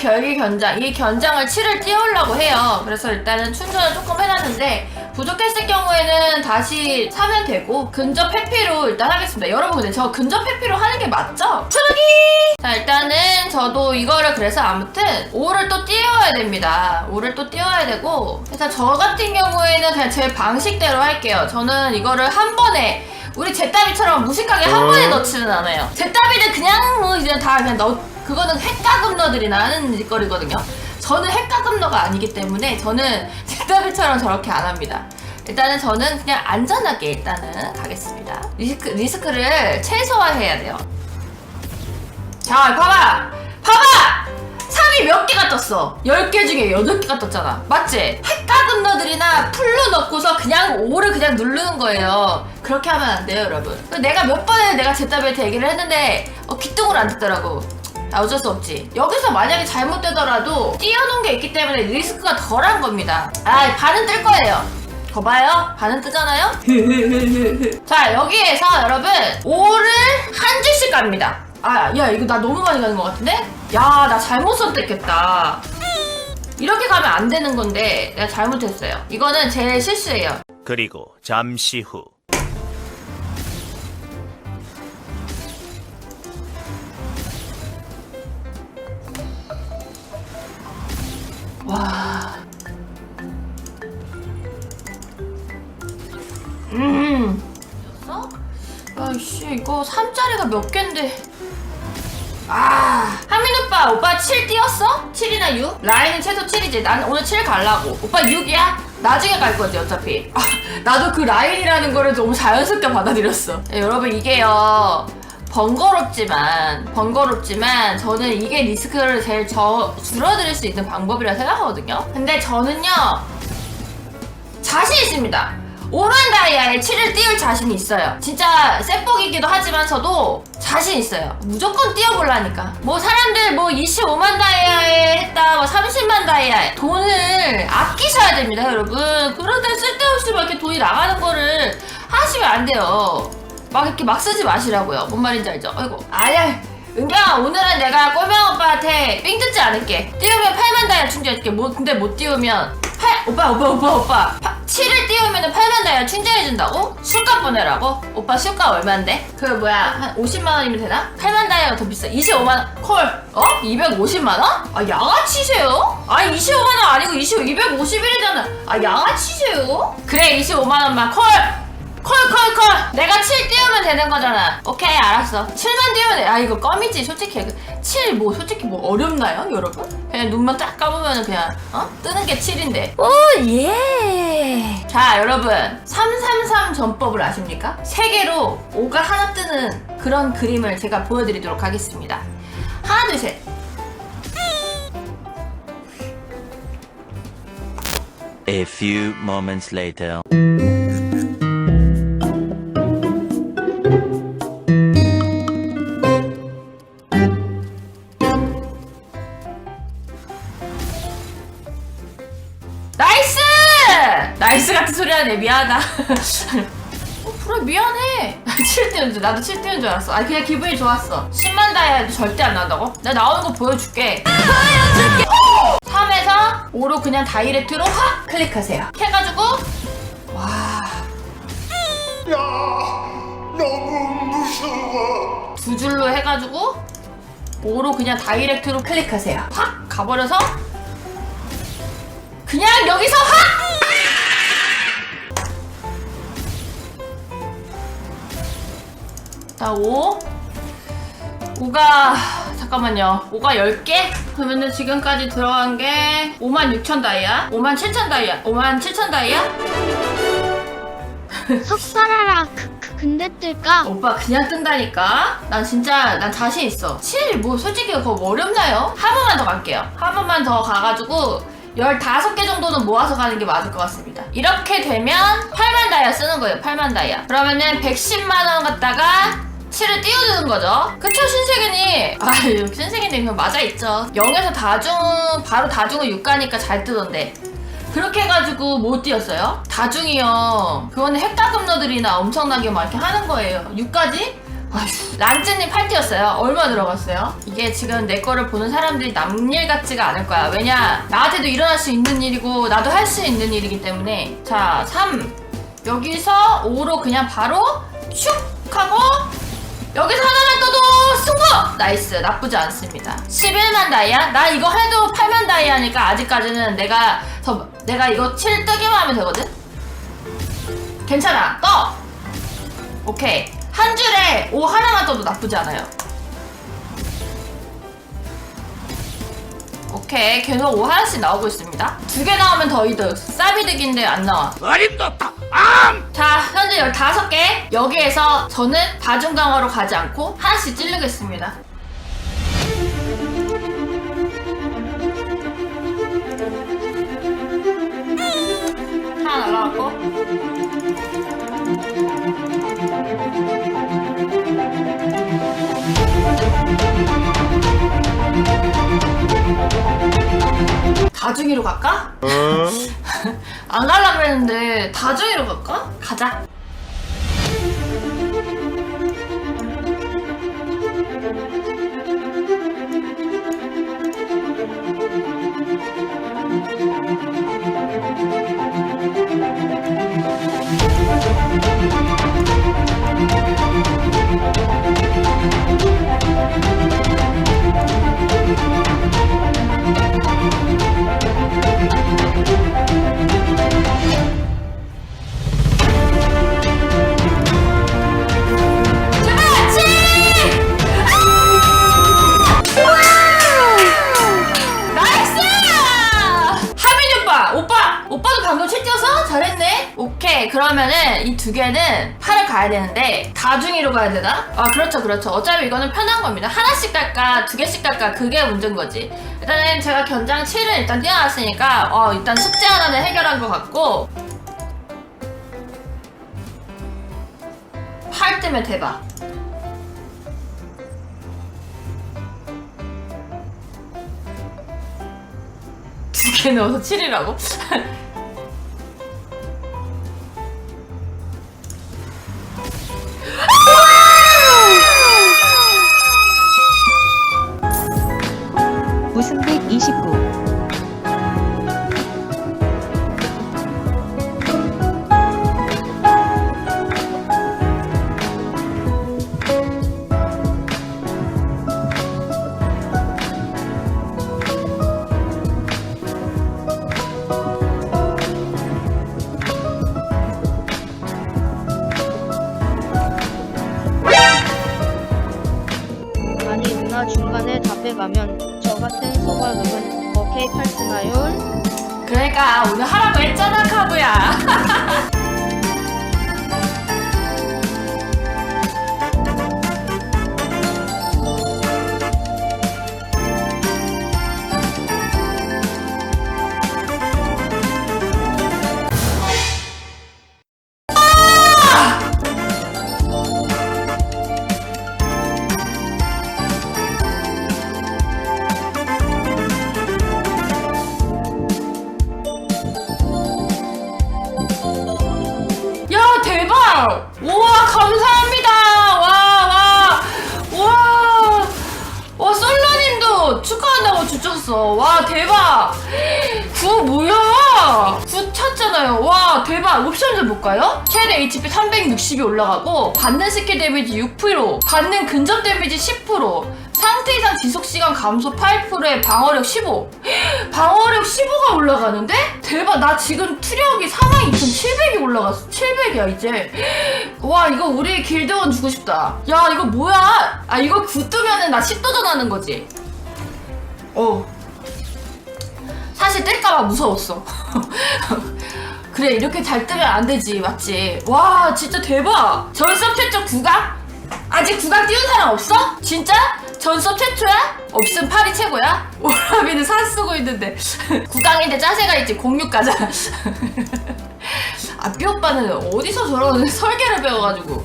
결기 견장 이 견장을 7을 띄우려고 해요. 그래서 일단은 충전을 조금 해놨는데 부족했을 경우에는 다시 사면 되고 근접 회피로 일단 하겠습니다. 여러분 근데 저 근접 회피로 하는 게 맞죠? 추르기! 자 일단은 저도 이거를 그래서 아무튼 5를 또 띄워야 됩니다. 5를 또 띄워야 되고 일단 저 같은 경우에는 그냥 제 방식대로 할게요. 저는 이거를 한 번에 우리 제따비처럼 무식하게 한 번에 넣지는 않아요. 제따비는 그냥 뭐 이제 다 그냥 넣 그거는 핵가 금러들이나 하는 짓거리거든요 저는 핵가 금러가 아니기 때문에 저는 제따비처럼 저렇게 안 합니다 일단은 저는 그냥 안전하게 일단은 가겠습니다 리스크, 리스크를 최소화해야 돼요 자, 봐봐! 봐봐! 3이 몇 개가 떴어? 10개 중에 8개가 떴잖아. 맞지? 핵가금너들이나 풀로 넣고서 그냥 5를 그냥 누르는 거예요. 그렇게 하면 안 돼요, 여러분. 내가 몇 번에 내가 제답에 얘기를 했는데, 어, 귀뚱을 안 듣더라고. 아, 어쩔 수 없지. 여기서 만약에 잘못되더라도 띄워놓은 게 있기 때문에 리스크가 덜한 겁니다. 아, 반은 뜰 거예요. 거 봐요. 반은 뜨잖아요? 자, 여기에서 여러분, 5를 한 줄씩 갑니다. 아, 야, 이거 나 너무 많이 가는 것 같은데? 야, 나 잘못 선택했다. 이렇게 가면 안 되는 건데, 내가 잘못했어요. 이거는 제 실수예요. 그리고 잠시 후 와. 음. 어? 아이씨, 이거 3짜리가 몇 갠데. 아, 하민 오빠, 오빠 7 띄었어? 7이나 6? 라인은 최소 7이지. 난 오늘 7 갈라고. 오빠 6이야? 나중에 갈 거지, 어차피. 아, 나도 그 라인이라는 거를 너무 자연스럽게 받아들였어. 네, 여러분, 이게요. 번거롭지만, 번거롭지만, 저는 이게 리스크를 제일 저, 줄어들 수 있는 방법이라 생각하거든요. 근데 저는요, 자신 있습니다. 오만 다이아에 7을 띄울 자신이 있어요. 진짜 셋복이기도 하지만서도 자신 있어요. 무조건 띄워보려니까. 뭐 사람들 뭐 25만 다이아에 했다, 뭐 30만 다이아에 돈을 아끼셔야 됩니다, 여러분. 그러다 쓸데없이 막 이렇게 돈이 나가는 거를 하시면 안 돼요. 막 이렇게 막 쓰지 마시라고요. 뭔 말인지 알죠? 아이고. 아야. 은경아 오늘은 내가 꼬명 오빠한테 삥 뜯지 않을게 띄우면 8만 다이아 충전해줄게 뭐, 근데 못 띄우면 8 오빠 오빠 오빠 오빠 7을 띄우면 8만 다이아 충전해준다고? 술값 보내라고? 오빠 술값 얼만데? 그 뭐야 한 50만 원이면 되나? 8만 다이아가 더 비싸 25만 원콜 어? 250만 원? 아 양아치세요? 아 25만 원 아니고 20, 251이잖아 아 양아치세요? 그래 25만 원만 콜 콜콜콜. 내가 7 띄우면 되는 거잖아. 오케이 알았어. 7만 띄우면 돼. 아 이거 껌이지 솔직히. 7 뭐 솔직히 뭐 어렵나요 여러분? 그냥 눈만 딱 감으면 그냥 어? 뜨는 게 7인데. 오예자 여러분. 333 전법을 아십니까? 3개로 5가 하나 뜨는 그런 그림을 제가 보여드리도록 하겠습니다. 하나 둘셋. A few moments later 나이스 같은 소리 하네. 미안하다. 어 그래 미안해. 7대인 줄 나도 7대인 줄 알았어. 아니 그냥 기분이 좋았어. 10만 다이아도 절대 안 나온다고? 내가 나오는 거 보여줄게. 3에서 5로 그냥 다이렉트로 확 클릭하세요. 해가지고 와. 야, 너무 무서워. 두 줄로 해가지고 5로 그냥 다이렉트로 클릭하세요. 확 가버려서 그냥 여기서 확! 자, 5. 5가, 잠깐만요. 5가 10개? 그러면은 지금까지 들어간 게 5만 6천 다이아? 5만 7천 다이아? 5만 7천 다이아? 석살아라 크크 근데 뜰까? 오빠 그냥 뜬다니까? 난 진짜 난 자신 있어 7뭐 솔직히 그거 뭐 어렵나요? 한 번만 더 갈게요 한 번만 더 가가지고 15개 정도는 모아서 가는 게 맞을 것 같습니다 이렇게 되면 8만 다이아 쓰는 거예요 8만 다이아 그러면은 110만 원 갖다가 7을 띄워주는 거죠 그쵸 신세계님 아유 신세계님 그거 맞아 있죠 0에서 다중 바로 다중은 6 가니까 잘 뜨던데 그렇게 해가지고 못 뛰었어요. 다중이요. 그거는 핵가금러들이나 엄청나게 막 이렇게 하는 거예요. 6까지? 아휴, 란츠님 팔찌였어요. 얼마 들어갔어요? 이게 지금 내 거를 보는 사람들이 남일 같지가 않을 거야. 왜냐? 나한테도 일어날 수 있는 일이고, 나도 할 수 있는 일이기 때문에. 자, 3. 여기서 5로 그냥 바로 슉! 하고, 여기서 하나만 떠도 승부! 나이스. 나쁘지 않습니다. 11만 다이아? 나 이거 해도 8만 다이아니까 아직까지는 내가 더, 내가 이거 7 뜨기만 하면 되거든? 괜찮아. 떠! 오케이. 한 줄에 오 하나만 떠도 나쁘지 않아요. 오케이. 계속 오 하나씩 나오고 있습니다. 두 개 나오면 더 이득. 쌉이득인데 안 나와. 어림도 없다 자, 현재 15개. 여기에서 저는 다중 강화로 가지 않고 하나씩 찌르겠습니다. 다중이로 갈까? 안 갈라 그랬는데 다중이로 갈까? 가자. 그러면은 이 두 개는 팔을 가야 되는데 다중이로 가야 되나? 아 그렇죠, 그렇죠. 어차피 이거는 편한 겁니다. 하나씩 갈까, 두 개씩 갈까 그게 문제인 거지. 일단은 제가 견장 7을 일단 뛰어났으니까 어 일단 숙제 하나는 해결한 것 같고 8 뜨면 대박. 두 개 넣어서 7이라고? 중간에 답해 가면 저 같은 소가금은 오케이 팔스나요? 그러니까 오늘 하라고 했잖아 카부야 야 주셨어. 와 대박. 구 뭐야? 구 찼잖아요. 와 대박. 옵션 좀 볼까요? 최대 HP 360이 올라가고 받는 스킬 데미지 6% 받는 근접 데미지 10% 상태 이상 지속 시간 감소 8%에 방어력 15. 방어력 15가 올라가는데? 대박. 나 지금 투력이 42,700이 올라갔어. 700이야, 이제. 와, 이거 우리 길드원 주고 싶다. 야, 이거 뭐야? 아, 이거 구 뜨면은 나 10도 전 하는 거지. 어. 사실 뜰까봐 무서웠어. 그래, 이렇게 잘 뜨면 안 되지, 맞지? 와, 진짜 대박. 전섭 최초 구강? 아직 구강 띄운 사람 없어? 진짜? 전섭 최초야? 없음 팔이 최고야? 오라비는 산 쓰고 있는데 구강인데 짜세가 있지 공육 가자 아삐 오빠는 어디서 저런 설계를 배워가지고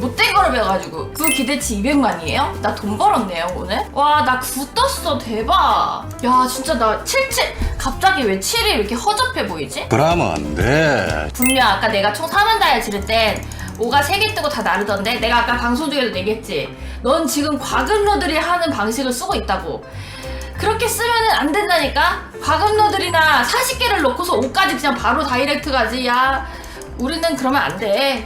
못된 거를 배워가지고. 그 기대치 200만이에요? 나 돈 벌었네요 오늘? 와 나 구 떴어 대박. 야 진짜 나 77 갑자기 왜 7이 이렇게 허접해 보이지? 그러면 안 돼. 분명 아까 내가 총 4만 다이아 지를 땐 5가 3개 뜨고 다 나르던데 내가 아까 방송 중에도 얘기했지. 넌 지금 과금러들이 하는 방식을 쓰고 있다고. 그렇게 쓰면은 안 된다니까? 과금러들이나 40개를 넣고서 5까지 그냥 바로 다이렉트 가지. 야 우리는 그러면 안돼